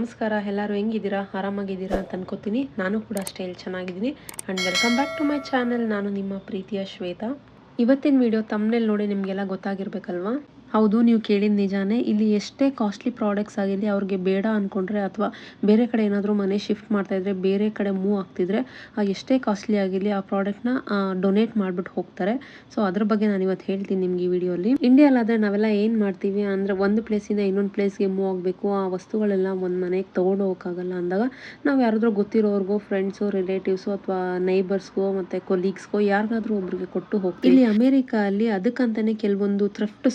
ನಮಸ್ಕಾರ, ಎಲ್ಲರೂ ಹೆಂಗಿದ್ದೀರಾ? ಆರಾಮಾಗಿದ್ದೀರಾ ಅಂತ ಅನ್ಕೋತೀನಿ. ನಾನು ಕೂಡ ಅಷ್ಟೇ, ಇಲ್ಲಿ ಚೆನ್ನಾಗಿದ್ದೀನಿ. And welcome back to my channel ನಾನು ನಿಮ್ಮ ಪ್ರೀತಿಯ ಶ್ವೇತಾ. ಇವತ್ತಿನ ವಿಡಿಯೋ ತಮ್ಮನೇಲಿ ನೋಡಿ ನಿಮಗೆಲ್ಲ ಗೊತ್ತಾಗಿರ್ಬೇಕಲ್ವಾ? ಹೌದು, ನೀವು ಕೇಳಿದ ನಿಜಾನೇ. ಇಲ್ಲಿ ಎಷ್ಟೇ ಕಾಸ್ಟ್ಲಿ ಪ್ರಾಡಕ್ಟ್ಸ್ ಆಗಿರಲಿ, ಅವ್ರಿಗೆ ಬೇಡ ಅಂದ್ಕೊಂಡ್ರೆ ಅಥವಾ ಬೇರೆ ಕಡೆ ಏನಾದರೂ ಮನೆ ಶಿಫ್ಟ್ ಮಾಡ್ತಾ ಇದ್ರೆ, ಬೇರೆ ಕಡೆ ಮೂವ್ ಆಗ್ತಿದ್ರೆ ಎಷ್ಟೇ ಕಾಸ್ಟ್ಲಿ ಆಗಿರಲಿ, ಆ ಪ್ರಾಡಕ್ಟ್ನ ಡೊನೇಟ್ ಮಾಡಿಬಿಟ್ಟು ಹೋಗ್ತಾರೆ. ಸೊ ಅದ್ರ ಬಗ್ಗೆ ನಾನು ಇವತ್ತು ಹೇಳ್ತೀನಿ ನಿಮ್ಗೆ ಈ ವಿಡಿಯೋಲಿ ಇಂಡಿಯಾಲಾದರೆ ನಾವೆಲ್ಲ ಏನು ಮಾಡ್ತೀವಿ ಅಂದರೆ, ಒಂದು ಪ್ಲೇಸಿಂದ ಇನ್ನೊಂದು ಪ್ಲೇಸ್ಗೆ ಮೂವ್ ಆಗಬೇಕು. ಆ ವಸ್ತುಗಳೆಲ್ಲ ಒಂದು ಮನೆಗೆ ತೊಗೊಂಡು ಹೋಗೋಕ್ಕಾಗಲ್ಲ ಅಂದಾಗ, ನಾವು ಯಾರಾದರೂ ಗೊತ್ತಿರೋರ್ಗೋ ಫ್ರೆಂಡ್ಸು ರಿಲೇಟಿವ್ಸು ಅಥವಾ ನೈಬರ್ಸ್ಗೋ ಮತ್ತು ಕೊಲೀಗ್ಸ್ಗೋ ಯಾರಿಗಾದ್ರೂ ಒಬ್ರಿಗೆ ಕೊಟ್ಟು ಹೋಗ್ತೀವಿ. ಇಲ್ಲಿ ಅಮೇರಿಕಾ ಅಲ್ಲಿ ಅದಕ್ಕಂತಾನೆ ಕೆಲವೊಂದು ಥ್ರಿಫ್ಟ್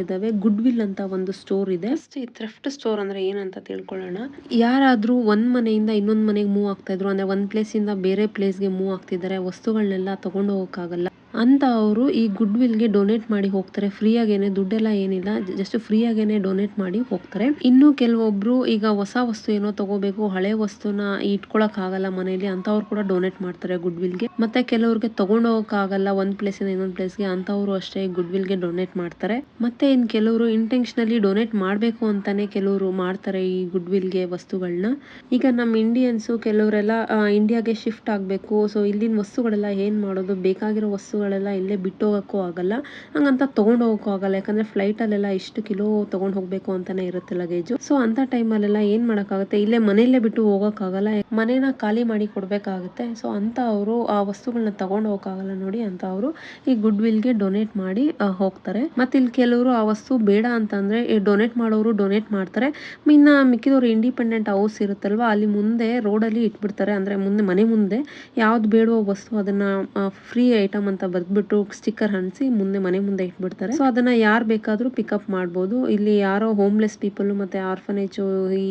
ಸ್ಟೋರ್ಗಳಿದಾವೆ ಗುಡ್ ವಿಲ್ ಅಂತ ಒಂದು ಸ್ಟೋರ್ ಇದೆ. ಈ ಥ್ರಿಫ್ಟ್ ಸ್ಟೋರ್ ಅಂದ್ರೆ ಏನಂತ ತಿಳ್ಕೊಳ್ಳೋಣ. ಯಾರಾದ್ರೂ ಒಂದ್ ಮನೆಯಿಂದ ಇನ್ನೊಂದ್ ಮನೆಗೆ ಮೂವ್ ಆಗ್ತಾ ಇದ್ರು ಅಂದ್ರೆ ಒಂದ್ ಪ್ಲೇಸ್ ಇಂದ ಬೇರೆ ಪ್ಲೇಸ್ಗೆ ಮೂವ್ ಆಗ್ತಿದ್ದಾರೆ ವಸ್ತುಗಳನ್ನೆಲ್ಲ ತಗೊಂಡು ಹೋಗಕ್ಕಾಗಲ್ಲ. ಅಂತ ಅವರು ಈ ಗುಡ್ ವಿಲ್ಗೆ ಡೊನೇಟ್ ಮಾಡಿ ಹೋಗ್ತಾರೆ. ಫ್ರೀ ಆಗೇನೆ ದುಡ್ಡೆಲ್ಲ ಏನಿಲ್ಲ. ಜಸ್ಟ್ ಫ್ರೀ ಆಗೇನೆ ಡೊನೇಟ್ ಮಾಡಿ ಹೋಗ್ತಾರೆ. ಇನ್ನು ಕೆಲವೊಬ್ರು ಈಗ ಹೊಸ ವಸ್ತು ಏನೋ ತಗೋಬೇಕು, ಹಳೆ ವಸ್ತುನ ಇಟ್ಕೊಳಕ್ ಆಗಲ್ಲ ಮನೇಲಿ ಅಂತವ್ರು ಕೂಡ ಡೊನೇಟ್ ಮಾಡ್ತಾರೆ ಗುಡ್ ವಿಲ್ಗೆ ಮತ್ತೆ ಕೆಲವ್ರಿಗೆ ತಗೊಂಡು ಹೋಗಕ್ ಆಗಲ್ಲ ಒಂದ್ ಪ್ಲೇಸ್ ಇನ್ನೊಂದ್ ಪ್ಲೇಸ್ಗೆ ಅಂತವ್ರು ಅಷ್ಟೇ ಗುಡ್ ವಿಲ್ಗೆ ಡೊನೇಟ್ ಮಾಡ್ತಾರೆ. ಮತ್ತೆ ಇನ್ ಕೆಲವರು ಇಂಟೆನ್ಷನಲಿ ಡೊನೇಟ್ ಮಾಡ್ಬೇಕು ಅಂತಾನೆ ಕೆಲವರು ಮಾಡ್ತಾರೆ ಈ ಗುಡ್ ವಿಲ್ಗೆ ವಸ್ತುಗಳನ್ನ ಈಗ ನಮ್ಮ ಇಂಡಿಯನ್ಸ್ ಕೆಲವರೆಲ್ಲ ಇಂಡಿಯಾಗೆ ಶಿಫ್ಟ್ ಆಗಬೇಕು. ಸೊ ಇಲ್ಲಿನ ವಸ್ತುಗಳೆಲ್ಲ ಏನ್ ಮಾಡೋದು? ಬೇಕಾಗಿರೋ ವಸ್ತುಗಳೆಲ್ಲ ಇಲ್ಲೇ ಬಿಟ್ಟು ಹೋಗೋಕ್ಕೂ ಆಗಲ್ಲ. ಹಂಗಂತ ತೊಗೊಂಡು ಹೋಗೋಕ್ಕೂ ಆಗಲ್ಲ. ಯಾಕಂದ್ರೆ ಫ್ಲೈಟ್ ಅಲ್ಲೆಲ್ಲ ಇಷ್ಟು ಕಿಲೋ ತೊಗೊಂಡು ಹೋಗ್ಬೇಕು ಅಂತಾನೆ ಇರುತ್ತೆ ಲಗೇಜು. ಸೊ ಅಂತ ಟೈಮಲ್ಲೆಲ್ಲ ಏನ್ ಮಾಡೋಕ್ಕಾಗುತ್ತೆ? ಇಲ್ಲೇ ಮನೆಯಲ್ಲೇ ಬಿಟ್ಟು ಹೋಗೋಕ್ಕಾಗಲ್ಲ. ಮನೇನ ಖಾಲಿ ಮಾಡಿ ಕೊಡ್ಬೇಕಾಗುತ್ತೆ. ಸೊ ಅಂತ ಅವರು ಆ ವಸ್ತುಗಳನ್ನ ತೊಗೊಂಡು ಹೋಗೋಕ್ಕಾಗಲ್ಲ ನೋಡಿ ಅಂತ ಅವರು ಈ ಗುಡ್ ವಿಲ್ಗೆ ಡೊನೇಟ್ ಮಾಡಿ ಹೋಗ್ತಾರೆ. ಮತ್ತೆ ಇಲ್ಲಿ ಕೆಲವರು ಆ ವಸ್ತು ಬೇಡ ಅಂತಂದ್ರೆ ಡೊನೇಟ್ ಮಾಡೋರು ಡೊನೇಟ್ ಮಾಡ್ತಾರೆ. ಇನ್ನ ಮಿಕ್ಕಿದವರು ಇಂಡಿಪೆಂಡೆಂಟ್ ಹೌಸ್ ಇರುತ್ತಲ್ವಾ, ಅಲ್ಲಿ ಮುಂದೆ ರೋಡಲ್ಲಿ ಇಟ್ಬಿಡ್ತಾರೆ. ಅಂದ್ರೆ ಮುಂದೆ ಮನೆ ಮುಂದೆ. ಯಾವ್ದು ಬೇಡೋ ವಸ್ತು ಅದನ್ನ ಫ್ರೀ ಐಟಮ್ ಅಂತ ಬರ್ದ್ಬಿಟ್ಟು ಸ್ಟಿಕ್ಕರ್ ಹಂಚಿ ಮುಂದೆ ಮನೆ ಮುಂದೆ ಇಟ್ಬಿಡ್ತಾರೆ. ಸೊ ಅದನ್ನ ಯಾರು ಬೇಕಾದ್ರೂ ಪಿಕಪ್ ಮಾಡ್ಬೋದು. ಇಲ್ಲಿ ಯಾರೋ ಹೋಮ್ಲೆಸ್ ಪೀಪಲ್ ಮತ್ತೆ ಆರ್ಫನೇಜ್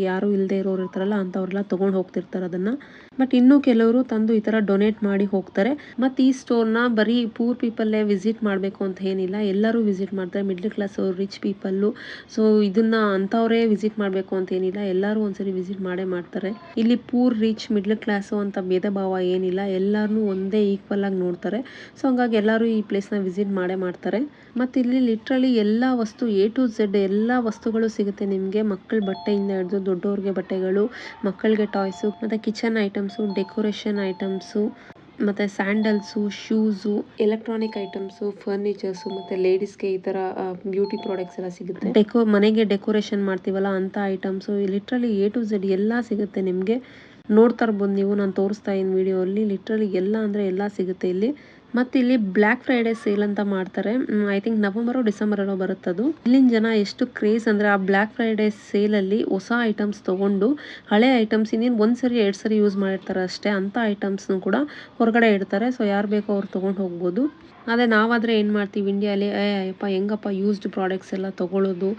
ಯಾರು ಇಲ್ಲದೆ ಇರೋರು ಇರ್ತಾರಲ್ಲ ಅಂತವ್ರೆಲ್ಲ ತಗೊಂಡ್ ಹೋಗ್ತಿರ್ತಾರೆ ಅದನ್ನ. ಬಟ್ ಇನ್ನು ಕೆಲವರು ತಂದು ಈ ತರ ಡೊನೇಟ್ ಮಾಡಿ ಹೋಗ್ತಾರೆ. ಮತ್ತೆ ಈ ಸ್ಟೋರ್ನ ಬರೀ ಪೂರ್ ಪೀಪಲ್ಲೇ ವಿಸಿಟ್ ಮಾಡಬೇಕು ಅಂತ ಏನಿಲ್ಲ. ಎಲ್ಲರೂ ವಿಸಿಟ್ ಮಾಡ್ತಾರೆ. Middle class rich people so ಇದನ್ನ ಅಂಥವರೇ ವಿಸಿಟ್ ಮಾಡಬೇಕು ಅಂತ ಏನಿಲ್ಲ. ಎಲ್ಲರೂ ಒಂದ್ಸರಿ ವಿಸಿಟ್ ಮಾಡೇ ಮಾಡ್ತಾರೆ. ಇಲ್ಲಿ ಪೂರ್ ರಿಚ್ ಮಿಡ್ಲ್ ಕ್ಲಾಸು ಅಂತ ಭೇದ ಭಾವ ಏನಿಲ್ಲ. ಎಲ್ಲರನ್ನೂ ಒಂದೇ ಈಕ್ವಲ್ ಆಗಿ ನೋಡ್ತಾರೆ. ಸೊ ಹಂಗಾಗಿ ಎಲ್ಲರೂ ಈ ಪ್ಲೇಸ್ನ ವಿಸಿಟ್ ಮಾಡೇ ಮಾಡ್ತಾರೆ. ಮತ್ತು ಇಲ್ಲಿ ಲಿಟ್ರಲಿ ಎಲ್ಲ ವಸ್ತು ಎ ಟು ಝೆಡ್ ಎಲ್ಲ ವಸ್ತುಗಳು ಸಿಗುತ್ತೆ ನಿಮಗೆ. ಮಕ್ಕಳ ಬಟ್ಟೆಯಿಂದ ಹಿಡಿದು ದೊಡ್ಡವ್ರಿಗೆ ಬಟ್ಟೆಗಳು, ಮಕ್ಕಳಿಗೆ ಟಾಯ್ಸು ಮತ್ತು ಕಿಚನ್ ಐಟಮ್ಸು ಡೆಕೋರೇಷನ್ ಐಟಮ್ಸು, ಮತ್ತು sandals, shoes, electronic items, furnitures, ಮತ್ತು ಲೇಡೀಸ್ಗೆ ಈ ಥರ ಬ್ಯೂಟಿ ಪ್ರಾಡಕ್ಟ್ಸ್ ಎಲ್ಲ ಸಿಗುತ್ತೆ. ಡೆಕೋ, ಮನೆಗೆ ಡೆಕೋರೇಷನ್ ಮಾಡ್ತೀವಲ್ಲ ಅಂಥ items literally A to Z ಎಲ್ಲ ಸಿಗುತ್ತೆ ನಿಮಗೆ. ನೋಡ್ತಾ ಇರ್ಬೋದು ನೀವು, ನಾನು ತೋರಿಸ್ತಾ ಇದ್ದೀನಿ ವಿಡಿಯೋಲ್ಲಿ, ಲಿಟ್ರಲಿ ಎಲ್ಲ ಅಂದರೆ ಎಲ್ಲ ಸಿಗುತ್ತೆ ಇಲ್ಲಿ. ಮತ್ತು ಇಲ್ಲಿ ಬ್ಲಾಕ್ ಫ್ರೈಡೆ ಸೇಲ್ ಅಂತ ಮಾಡ್ತಾರೆ. ಐ ಥಿಂಕ್ ನವೆಂಬರು ಡಿಸೆಂಬರಲ್ಲೋ ಬರುತ್ತದು. ಇಲ್ಲಿನ ಜನ ಎಷ್ಟು ಕ್ರೇಜ್ ಅಂದ್ರೆ ಆ ಬ್ಲ್ಯಾಕ್ ಫ್ರೈಡೆ ಅಲ್ಲಿ ಹೊಸ ಐಟಮ್ಸ್ ತಗೊಂಡು, ಹಳೆ ಐಟಮ್ಸ್ ಇನ್ನೇನು ಒಂದು ಸರಿ, ಎರಡು ಸರಿ ಯೂಸ್ ಮಾಡಿರ್ತಾರೆ ಅಷ್ಟೇ. ಅಂಥ ಐಟಮ್ಸ್ನು ಕೂಡ ಹೊರಗಡೆ ಇಡ್ತಾರೆ. ಸೊ ಯಾರು ಬೇಕೋ ಅವ್ರು ತಗೊಂಡು ಹೋಗ್ಬೋದು. ಅದೇ ನಾವಾದ್ರೆ ಏನು ಮಾಡ್ತೀವಿ? ಇಂಡಿಯಾಲಿ ಅಯ್ಯಪ್ಪ, ಹೆಂಗಪ್ಪ ಯೂಸ್ಡ್ ಪ್ರಾಡಕ್ಟ್ಸ್ ಎಲ್ಲ ತಗೊಳ್ಳೋದು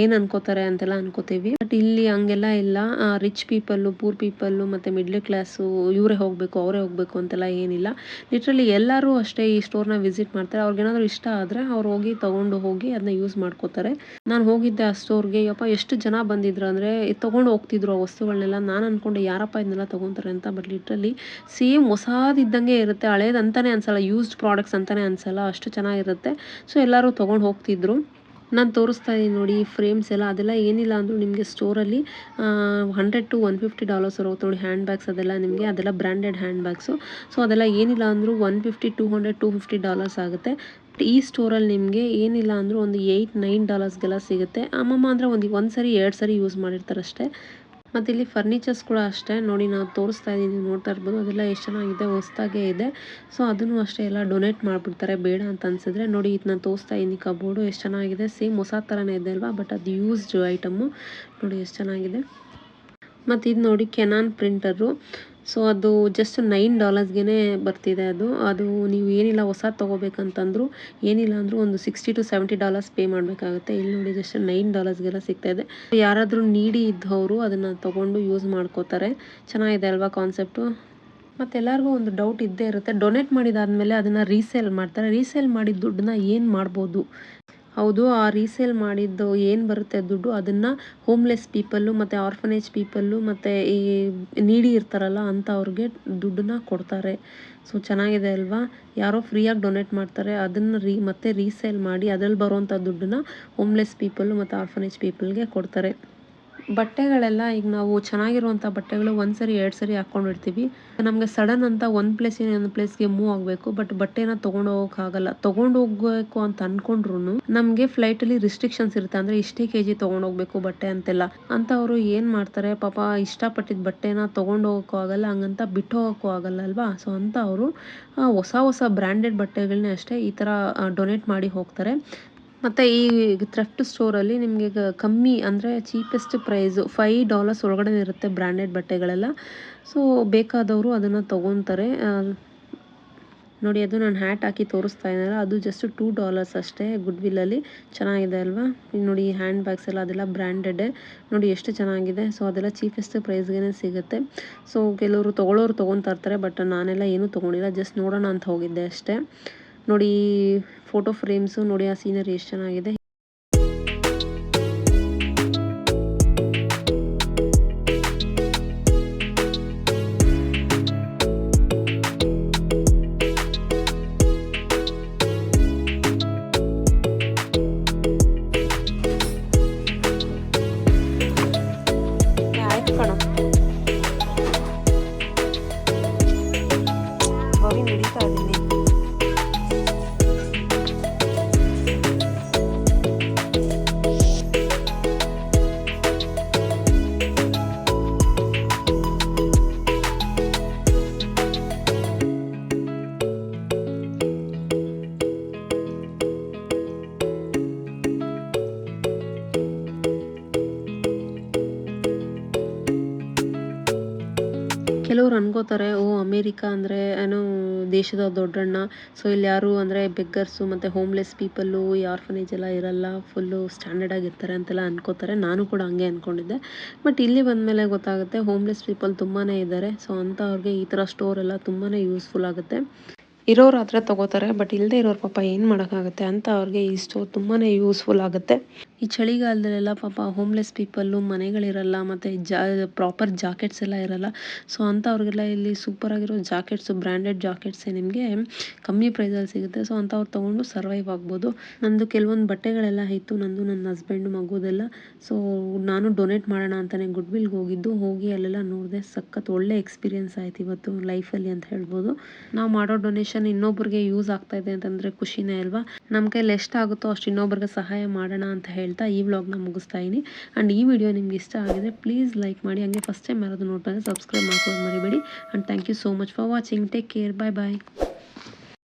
ಏನು ಅನ್ಕೋತಾರೆ ಅಂತೆಲ್ಲ ಅನ್ಕೋತೀವಿ. ಬಟ್ ಇಲ್ಲಿ ಹಂಗೆಲ್ಲ ಇಲ್ಲ. ರಿಚ್ ಪೀಪಲ್ಲು ಪೂರ್ ಪೀಪಲ್ಲು ಮತ್ತೆ ಮಿಡ್ಲ್ ಕ್ಲಾಸು ಇವರೇ ಹೋಗಬೇಕು, ಅವರೇ ಹೋಗಬೇಕು ಅಂತೆಲ್ಲ ಏನಿಲ್ಲ. ಲಿಟ್ರಲಿ ಎಲ್ಲರೂ ಅಷ್ಟೇ ಈ ಸ್ಟೋರ್ನ ವಿಸಿಟ್ ಮಾಡ್ತಾರೆ. ಅವ್ರಿಗೇನಾದ್ರೂ ಇಷ್ಟ ಆದರೆ ಅವ್ರು ಹೋಗಿ ತೊಗೊಂಡು ಹೋಗಿ ಅದನ್ನ ಯೂಸ್ ಮಾಡ್ಕೋತಾರೆ. ನಾನು ಹೋಗಿದ್ದೆ ಆ ಸ್ಟೋರ್ಗೆ ಯಪ್ಪ ಎಷ್ಟು ಜನ ಬಂದಿದ್ರು ಅಂದರೆ ತೊಗೊಂಡು ಹೋಗ್ತಿದ್ರು ಆ ವಸ್ತುಗಳನ್ನೆಲ್ಲ ನಾನು ಅನ್ಕೊಂಡೆ ಯಾರಪ್ಪ ಇದನ್ನೆಲ್ಲ ತೊಗೊತಾರೆ ಅಂತ ಬಟ್ ಲಿಟ್ರಲಿ ಸೇಮ್ ಹೊಸಾದಿದ್ದಂಗೆ ಇರುತ್ತೆ. ಹಳೇದಂತಾನೆ ಅನ್ಸಲ್ಲ ಯೂಸ್ಡ್ ಪ್ರಾಡಕ್ಟ್ಸ್ ಅಂತಾನೆ ಅನ್ಸಲ್ಲ, ಅಷ್ಟು ಚೆನ್ನಾಗಿರುತ್ತೆ. ಸೊ ಎಲ್ಲರೂ ತೊಗೊಂಡು ಹೋಗ್ತಿದ್ರು. ನಾನು ತೋರಿಸ್ತಾ ಇದ್ದೀನಿ ನೋಡಿ ಈ ಫ್ರೇಮ್ಸ್ ಎಲ್ಲ. ಅದೆಲ್ಲ ಏನಿಲ್ಲ ಅಂದರೂ ನಿಮಗೆ ಸ್ಟೋರಲ್ಲಿ hundred to one fifty dollars ಇರುತ್ತೆ ನೋಡಿ ಹ್ಯಾಂಡ್ ಬ್ಯಾಗ್ಸ್ ಅದೆಲ್ಲ ನಿಮಗೆ. ಅದೆಲ್ಲ ಬ್ರ್ಯಾಂಡೆಡ್ ಹ್ಯಾಂಡ್ ಬ್ಯಾಗ್ಸು ಸೊ ಅದೆಲ್ಲ ಏನಿಲ್ಲ ಅಂದರೂ one fifty two hundred two fifty dollars ಆಗುತ್ತೆ. ಈ ಸ್ಟೋರಲ್ಲಿ ನಿಮಗೆ ಏನಿಲ್ಲ ಅಂದರೂ ಒಂದು ಏಯ್ಟ್ ನೈನ್ ಡಾಲರ್ಸ್ಗೆಲ್ಲ ಸಿಗುತ್ತೆ. ಅಮ್ಮಮ್ಮ ಅಂದರೆ ಒಂದು ಒಂದು ಸರಿ ಎರಡು ಸರಿ ಯೂಸ್ ಮಾಡಿರ್ತಾರೆ ಅಷ್ಟೇ ಮತ್ತು ಇಲ್ಲಿ ಫರ್ನಿಚರ್ಸ್ ಕೂಡ ಅಷ್ಟೇ. ನೋಡಿ ನಾವು ತೋರಿಸ್ತಾ ಇದ್ದೀನಿ ನೋಡ್ತಾ ಇರ್ಬೋದು. ಅದೆಲ್ಲ ಎಷ್ಟು ಚೆನ್ನಾಗಿದೆ, ಹೊಸ್ದಾಗೆ ಇದೆ. ಸೊ ಅದನ್ನು ಅಷ್ಟೇ ಎಲ್ಲ ಡೊನೇಟ್ ಮಾಡಿಬಿಡ್ತಾರೆ. ಬೇಡ ಅಂತ ಅನ್ಸಿದ್ರೆ. ನೋಡಿ ಇದನ್ನ ನಾನು ತೋರಿಸ್ತಾ ಇದ್ದೀನಿ ಕಬೋರ್ಡು ಎಷ್ಟು ಚೆನ್ನಾಗಿದೆ. ಸೇಮ್ ಹೊಸ ಥರನೇ ಇದೆ ಅಲ್ವಾ? ಬಟ್ ಅದು ಯೂಸ್ಡ್ ಐಟಮ್ಮು ನೋಡಿ, ಎಷ್ಟು ಚೆನ್ನಾಗಿದೆ. ಮತ್ತು ಇದು ನೋಡಿ ಕೆನಾನ್ ಪ್ರಿಂಟರು ಸೊ ಅದು ಜಸ್ಟ್ ನೈನ್ ಡಾಲರ್ಸ್ಗೆ ಬರ್ತಿದೆ ಅದು. ಅದು ನೀವು ಏನಿಲ್ಲ ಹೊಸ ತೊಗೋಬೇಕಂತಂದ್ರು, ಏನಿಲ್ಲ ಅಂದರೂ ಒಂದು sixty to seventy dollars pay ಮಾಡಬೇಕಾಗುತ್ತೆ. ಇಲ್ಲಿ ನೋಡಿ ಜಸ್ಟ್ ನೈನ್ ಡಾಲರ್ಸ್ಗೆಲ್ಲ ಸಿಗ್ತಾ ಇದೆ. ಯಾರಾದರೂ ನೀಡಿ ಇದ್ದವರು ಅದನ್ನು ತೊಗೊಂಡು ಯೂಸ್ ಮಾಡ್ಕೋತಾರೆ. ಚೆನ್ನಾಗಿದೆ ಅಲ್ವಾ ಕಾನ್ಸೆಪ್ಟು ಮತ್ತು ಎಲ್ಲರಿಗೂ ಒಂದು ಡೌಟ್ ಇದ್ದೇ ಇರುತ್ತೆ. ಡೊನೇಟ್ ಮಾಡಿದಾದ್ಮೇಲೆ ಅದನ್ನು ರೀಸೇಲ್ ಮಾಡ್ತಾರೆ. ರೀಸೇಲ್ ಮಾಡಿದ ದುಡ್ಡನ್ನ ಏನು ಮಾಡ್ಬೋದು? ಹೌದು, ಆ ರೀಸೇಲ್ ಮಾಡಿದ್ದು ಏನು ಬರುತ್ತೆ ದುಡ್ಡು? ಅದನ್ನು ಹೋಮ್ಲೆಸ್ ಪೀಪಲ್ಲು ಮತ್ತು ಆರ್ಫನೇಜ್ ಪೀಪಲ್ಲು ಮತ್ತು ಈ ನೀಡಿ ಇರ್ತಾರಲ್ಲ ಅಂಥವ್ರಿಗೆ ದುಡ್ಡನ್ನ ಕೊಡ್ತಾರೆ. ಸೊ ಚೆನ್ನಾಗಿದೆ ಅಲ್ವಾ? ಯಾರೋ ಫ್ರೀಯಾಗಿ ಡೊನೇಟ್ ಮಾಡ್ತಾರೆ, ಅದನ್ನು ರೀ ಮತ್ತೆ ರೀಸೇಲ್ ಮಾಡಿ ಅದ್ರಲ್ಲಿ ಬರುವಂಥ ದುಡ್ಡನ್ನ ಹೋಮ್ಲೆಸ್ ಪೀಪಲ್ಲು ಮತ್ತು ಆರ್ಫನೇಜ್ ಪೀಪಲ್ಗೆ ಕೊಡ್ತಾರೆ. ಬಟ್ಟೆಗಳೆಲ್ಲ ಈಗ ನಾವು ಚೆನ್ನಾಗಿರುವಂಥ ಬಟ್ಟೆಗಳು ಒಂದು ಸರಿ, ಎರಡು ಸರಿ ಹಾಕ್ಕೊಂಡಿರ್ತೀವಿ ನಮಗೆ ಸಡನ್ ಅಂತ ಒಂದು ಪ್ಲೇಸಿಂದ ಒಂದು ಪ್ಲೇಸ್ಗೆ ಮೂವ್ ಆಗಬೇಕು ಬಟ್ ಬಟ್ಟೆನ ತೊಗೊಂಡು ಹೋಗೋಕ್ಕಾಗಲ್ಲ ತೊಗೊಂಡು ಹೋಗಬೇಕು ಅಂತ ಅಂದ್ಕೊಂಡ್ರು ನಮಗೆ ಫ್ಲೈಟಲ್ಲಿ ರಿಸ್ಟ್ರಿಕ್ಷನ್ಸ್ ಇರುತ್ತೆ. ಅಂದರೆ ಇಷ್ಟೇ ಕೆ ಜಿ ಹೋಗ್ಬೇಕು ಬಟ್ಟೆ ಅಂತೆಲ್ಲ. ಅಂಥವ್ರು ಏನು ಮಾಡ್ತಾರೆ, ಪಾಪ ಇಷ್ಟಪಟ್ಟಿದ್ದ ಬಟ್ಟೆನ ತೊಗೊಂಡು ಹೋಗೋಕ್ಕೂ ಆಗಲ್ಲ, ಹಂಗಂತ ಬಿಟ್ಟು ಹೋಗೋಕ್ಕೂ ಆಗಲ್ಲ ಅಲ್ವಾ? ಸೊ ಅಂತ ಅವರು ಹೊಸ ಹೊಸ ಬ್ರ್ಯಾಂಡೆಡ್ ಬಟ್ಟೆಗಳನ್ನೇ ಅಷ್ಟೇ ಈ ಥರ ಡೊನೇಟ್ ಮಾಡಿ ಹೋಗ್ತಾರೆ. ಮತ್ತು ಈ ಥ್ರೆಫ್ಟ್ ಸ್ಟೋರಲ್ಲಿ ನಿಮಗೆ ಕಮ್ಮಿ ಅಂದರೆ ಚೀಪೆಸ್ಟ್ ಪ್ರೈಸು ಫೈ ಡಾಲರ್ಸ್ ಒಳಗಡೆ ಇರುತ್ತೆ ಬ್ರ್ಯಾಂಡೆಡ್ ಬಟ್ಟೆಗಳೆಲ್ಲ. ಸೊ ಬೇಕಾದವರು ಅದನ್ನು ತೊಗೊತಾರೆ. ನೋಡಿ, ಅದು ನಾನು ಹ್ಯಾಟ್ ಹಾಕಿ ತೋರಿಸ್ತಾ ಇದ್ದೀನಲ್ಲ, ಅದು ಜಸ್ಟ್ ಟೂ ಡಾಲರ್ಸ್ ಅಷ್ಟೇ ಗುಡ್ ವಿಲ್ಲಲ್ಲಿ ಚೆನ್ನಾಗಿದೆ ಅಲ್ವಾ? ನೋಡಿ ನೋಡಿ ಹ್ಯಾಂಡ್ ಬ್ಯಾಗ್ಸ್ ಎಲ್ಲ ಅದೆಲ್ಲ ಬ್ರ್ಯಾಂಡೆಡ್ ನೋಡಿ, ಎಷ್ಟು ಚೆನ್ನಾಗಿದೆ. ಸೊ ಅದೆಲ್ಲ ಚೀಪೆಸ್ಟ್ ಪ್ರೈಸ್ಗೆ ಸಿಗುತ್ತೆ. ಸೊ ಕೆಲವರು ತೊಗೊಳ್ಳೋರು ತೊಗೊತಾ ಇರ್ತಾರೆ ಬಟ್ ನಾನೆಲ್ಲ ಏನೂ ತೊಗೊಂಡಿಲ್ಲ. ಜಸ್ಟ್ ನೋಡೋಣ ಅಂತ ಹೋಗಿದ್ದೆ ಅಷ್ಟೇ. ನೋಡಿ ಫೋಟೋ ಫ್ರೇಮ್ಸ್ ನೋಡಿ ಆ ಸೀನರಿ ಎಷ್ಟು ಚೆನ್ನಾಗಿದೆ. ಅನ್ಕೋತಾರೆ, ಓ, ಅಮೇರಿಕಾ ಅಂದರೆ ಏನೋ ದೇಶದ ದೊಡ್ಡಣ್ಣ. ಸೊ, ಇಲ್ಲಿ ಯಾರು ಅಂದರೆ ಬೆಗ್ಗರ್ಸು ಮತ್ತು ಹೋಮ್ಲೆಸ್ ಪೀಪಲ್ಲು ಈ ಆರ್ಫನೇಜ್ ಎಲ್ಲ ಇರಲ್ಲ ಫುಲ್ಲು ಸ್ಟ್ಯಾಂಡರ್ಡ್ ಆಗಿರ್ತಾರೆ ಅಂತೆಲ್ಲ ಅನ್ಕೋತಾರೆ. ನಾನು ಕೂಡ ಹಂಗೆ ಅಂದ್ಕೊಂಡಿದ್ದೆ ಬಟ್ ಇಲ್ಲಿ ಬಂದ ಮೇಲೆ ಗೊತ್ತಾಗುತ್ತೆ ಹೋಮ್ಲೆಸ್ ಪೀಪಲ್ ತುಂಬಾ ಇದ್ದಾರೆ ಸೊ ಅಂಥವ್ರಿಗೆ ಈ ಥರ ಸ್ಟೋರ್ ಎಲ್ಲ ತುಂಬಾ ಯೂಸ್ಫುಲ್ ಆಗುತ್ತೆ. ಇರೋರು ಆದರೆ ತೊಗೋತಾರೆ ಬಟ್ ಇಲ್ಲದೆ ಇರೋರು ಪಾಪ ಏನು ಮಾಡೋಕ್ಕಾಗುತ್ತೆ ಅಂತ ಅವ್ರಿಗೆ ಈ ಸ್ಟೋರ್ ತುಂಬಾ ಯೂಸ್ಫುಲ್ ಆಗುತ್ತೆ. ಈ ಚಳಿಗಾಲದಲ್ಲೆಲ್ಲ ಪಾಪ ಹೋಮ್ಲೆಸ್ ಪೀಪಲ್ಲು ಮನೆಗಳಿರಲ್ಲ, ಮತ್ತು ಜಾ ಪ್ರಾಪರ್ ಜಾಕೆಟ್ಸ್ ಎಲ್ಲ ಇರಲ್ಲ. ಸೊ ಅಂಥವ್ರಿಗೆಲ್ಲ ಇಲ್ಲಿ ಸೂಪರ್ ಆಗಿರೋ ಜಾಕೆಟ್ಸು ಬ್ರ್ಯಾಂಡೆಡ್ ಜಾಕೆಟ್ಸೇ ನಿಮಗೆ ಕಮ್ಮಿ ಪ್ರೈಸಲ್ಲಿ ಸಿಗುತ್ತೆ. ಸೊ ಅಂಥವ್ರು ತೊಗೊಂಡು ಸರ್ವೈವ್ ಆಗ್ಬೋದು. ನಂದು ಕೆಲವೊಂದು ಬಟ್ಟೆಗಳೆಲ್ಲ ಇತ್ತು. ನಂದು ನನ್ನ ಹಸ್ಬೆಂಡು ಮಗುದೆಲ್ಲ. ಸೊ ನಾನು ಡೊನೇಟ್ ಮಾಡೋಣ ಅಂತಲೇ ಗುಡ್ ವಿಲ್ಗೆ ಹೋಗಿದ್ದು. ಹೋಗಿ ಅಲ್ಲೆಲ್ಲ ನೋಡಿದೆ, ಸಖತ್ ಒಳ್ಳೆ ಎಕ್ಸ್ಪೀರಿಯನ್ಸ್ ಆಯ್ತು ಇವತ್ತು ಲೈಫಲ್ಲಿ ಅಂತ ಹೇಳ್ಬೋದು. ನಾವು ಮಾಡೋ ಡೊನೇಷನ್ ಇನ್ನೊಬ್ರಿಗೆ ಯೂಸ್ ಆಗ್ತಾ ಇದೆ ಅಂತಂದರೆ ಖುಷಿನೇ ಅಲ್ವಾ? ನಮ್ಮ ಕೈಲಿ ಎಷ್ಟಾಗುತ್ತೋ ಅಷ್ಟು ಇನ್ನೊಬ್ರಿಗೆ ಸಹಾಯ ಮಾಡೋಣ ಅಂತ ಹೇಳ್ತಾ ಈ ವ್ಲಾಗ್ನ ಮುಗಿಸ್ತಾ ಇದ್ದೀನಿ ಆ್ಯಂಡ್ ಈ ವಿಡಿಯೋ ನಿಮ್ಗೆ ಇಷ್ಟ ಆಗಿದೆ ಪ್ಲೀಸ್ ಲೈಕ್ ಮಾಡಿ. ಹಂಗೆ ಫಸ್ಟ್ ಟೈಮ್ ಯಾರಾದರೂ ನೋಡ್ತಾ ಸಬ್ಸ್ಕ್ರೈಬ್ ಮಾಡ್ಕೊಂಡು ಮರಿಬೇಡಿ. And thank you so much for watching take care bye bye